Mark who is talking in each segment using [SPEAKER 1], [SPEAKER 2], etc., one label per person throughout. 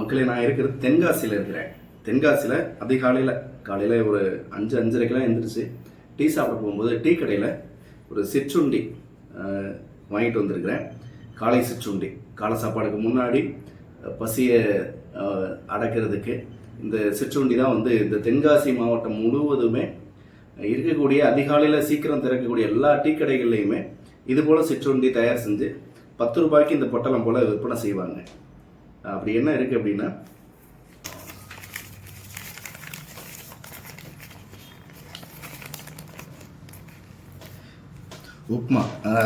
[SPEAKER 1] மக்களே நான் இருக்கிறது தென்காசியில் இருக்கிறேன். தென்காசியில் அதிகாலையில் காலையில் ஒரு அஞ்சு அஞ்சரைக்கெலாம் எழுந்திரிச்சு டீ சாப்பிட போகும்போது டீ கடையில் ஒரு சிற்றுண்டி வாங்கிட்டு வந்திருக்கிறேன். காலை சிற்றுண்டி. காலை சாப்பாடுக்கு முன்னாடி பசியை அடக்கிறதுக்கு இந்த சிற்றுண்டி தான் வந்து இந்த தென்காசி மாவட்டம் முழுவதுமே இருக்கக்கூடிய அதிகாலையில் சீக்கிரம் திறக்கக்கூடிய எல்லா டீ கடைகள்லையுமே இது போல் சிற்றுண்டி தயார் செஞ்சு பத்து ரூபாய்க்கு இந்த பொட்டலம் போல் விற்பனை செய்வாங்க. அப்படி என்ன இருக்குது அப்படின்னா உப்மா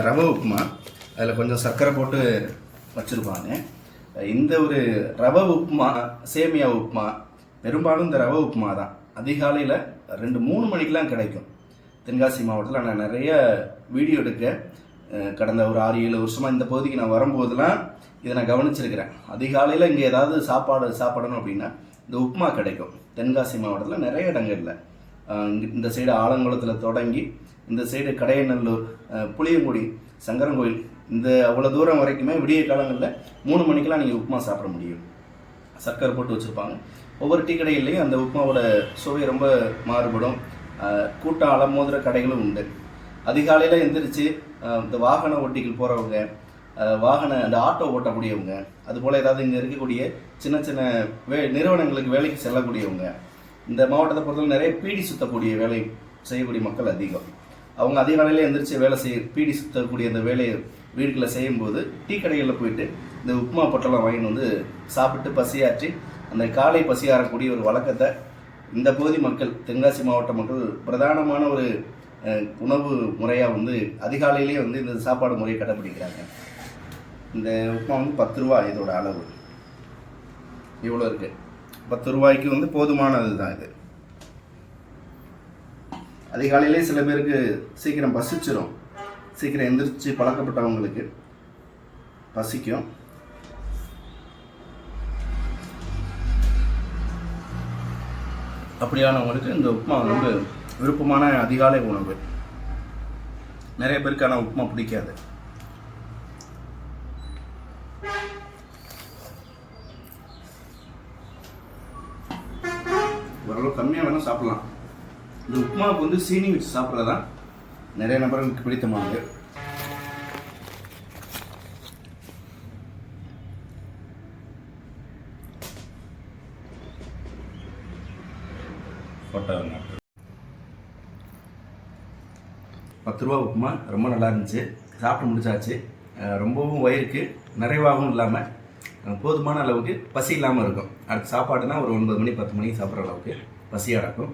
[SPEAKER 1] ரவை உப்மா அதில் கொஞ்சம் சர்க்கரை போட்டு வச்சுருப்பாங்க. இந்த ஒரு ரவை உப்மா சேமியா உப்மா பெரும்பாலும் இந்த ரவை உப்மா தான். அதிகாலையில் ரெண்டு மூணு மணிக்கெலாம் கிடைக்கும். தென்காசி மாவட்டத்தில் நான் நிறைய வீடியோ எடுக்க கடந்த ஒரு ஆறு ஏழு வருஷமாக இந்த பகுதிக்கு நான் வரும்போதெல்லாம் இதை நான் கவனிச்சிருக்கிறேன். அதிகாலையில் இங்கே ஏதாவது சாப்பாடு சாப்பிடணும் அப்படின்னா இந்த உப்மா கிடைக்கும். தென்காசி மாவட்டத்தில் நிறைய இடங்களில். இந்த சைடு ஆலங்குளத்தில் தொடங்கி இந்த சைடு கடையநல்லூர் புளியங்குடி சங்கரங்கோயில் இந்த அவ்வளோ தூரம் வரைக்குமே விடிய காலங்களில் மூணு மணிக்கெல்லாம் நீங்கள் உப்புமா சாப்பிட முடியும். சர்க்கரை போட்டு வச்சுருப்பாங்க. ஒவ்வொரு டீ கடையிலையும் அந்த உப்புமாவோட சுவை ரொம்ப மாறுபடும். அஹ், கூட்டம் அலமோதுற கடைகளும் உண்டு. அதிகாலையில் எந்திரிச்சு இந்த வாகன ஓட்டிகள் போகிறவங்க வாகன அந்த ஆட்டோ ஓட்டக்கூடியவங்க அதுபோல் ஏதாவது இங்கே இருக்கக்கூடிய சின்ன சின்ன வே நிறுவனங்களுக்கு வேலைக்கு செல்லக்கூடியவங்க இந்த மாவட்டத்தை பொறுத்தவரை நிறைய பீடி சுத்தக்கூடிய வேலை செய்யக்கூடிய மக்கள் அதிகம். அவங்க அதிகாலையில் எந்திரிச்சு வேலை செய்ய பீடி சுத்தக்கூடிய அந்த வேலையை வீடுகளை செய்யும்போது டீ கடைகளில் போயிட்டு இந்த உப்புமா பொட்டலம் வாங்கிட்டு வந்து சாப்பிட்டு பசியாற்றி அந்த காலை பசியாறக்கூடிய ஒரு வழக்கத்தை இந்த பகுதி மக்கள் தென்காசி மாவட்ட மக்கள் பிரதானமான ஒரு உணவு முறையாக வந்து அதிகாலையிலேயே வந்து இந்த சாப்பாடு முறையை கடைப்பிடிக்கிறாங்க. இந்த உப்புமா வந்து பத்து ரூபா இதோட அளவு. இவ்வளோ இருக்கு. பத்து ரூபாய்க்கு வந்து போதுமானது தான் இது. அதிகாலையிலே சில பேருக்கு சீக்கிரம் பசிச்சிடும் சீக்கிரம் எந்திரிச்சு பழக்கப்பட்டவங்களுக்கு பசிக்கும். அப்படியானவங்களுக்கு இந்த உப்புமா ரொம்ப விருப்பமான அதிகாலை உணவு. நிறைய பேருக்கு ஆனால் உப்புமா பிடிக்காது. ஓரளவு கம்மியாக வேணால் சாப்பிடலாம். இந்த உப்புமாவுக்கு வந்து சீனி வச்சு தான் நிறைய நபர்களுக்கு பிடித்தமானது. பத்து ரூபா உப்புமா ரொம்ப நல்லா இருந்துச்சு. சாப்பிட்டு முடிச்சாச்சு. ரொம்பவும் வயிறுக்கு நிறைவாகவும் இல்லாமல் போதுமான அளவுக்கு பசி இல்லாமல் இருக்கும். அடுத்த சாப்பாடுனா ஒரு ஒன்பது மணி பத்து மணிக்கு சாப்பிட்ற அளவுக்கு பசி அடக்கும்.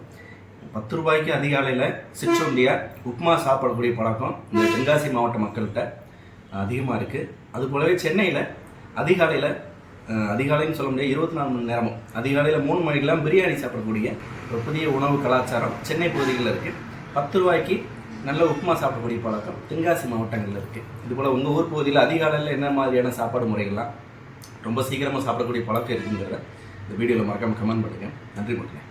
[SPEAKER 1] பத்து ரூபாய்க்கு அதிகாலையில் சிற்றுண்டியா உப்புமா சாப்பிடக்கூடிய பழக்கம் இந்த தென்காசி மாவட்ட மக்கள்கிட்ட அதிகமாக இருக்குது அது போலவே சென்னையில் அதிகாலையில் அதிகாலைன்னு சொல்ல முடியாது இருபத்தி நாலு மணி நேரமும் அதிகாலையில் மூணு மணிக்கெல்லாம் பிரியாணி சாப்பிடக்கூடிய ஒரு புதிய உணவு கலாச்சாரம் சென்னை பகுதிகளில் இருக்குது பத்து ரூபாய்க்கு நல்ல உப்புமா சாப்பிடக்கூடிய பழக்கம் தென்காசி மாவட்டங்களில் இருக்குது இதுபோல் உங்கள் ஊர் பகுதியில் அதிகாலையில் என்ன மாதிரியான சாப்பாடு முறைகள்லாம் ரொம்ப சீக்கிரமாக சாப்பிடக்கூடிய பழக்கம் இருக்குங்கிறத இந்த வீடியோவில் மறக்காமல் கமெண்ட் பண்ணுங்கள் நன்றி மக்களே.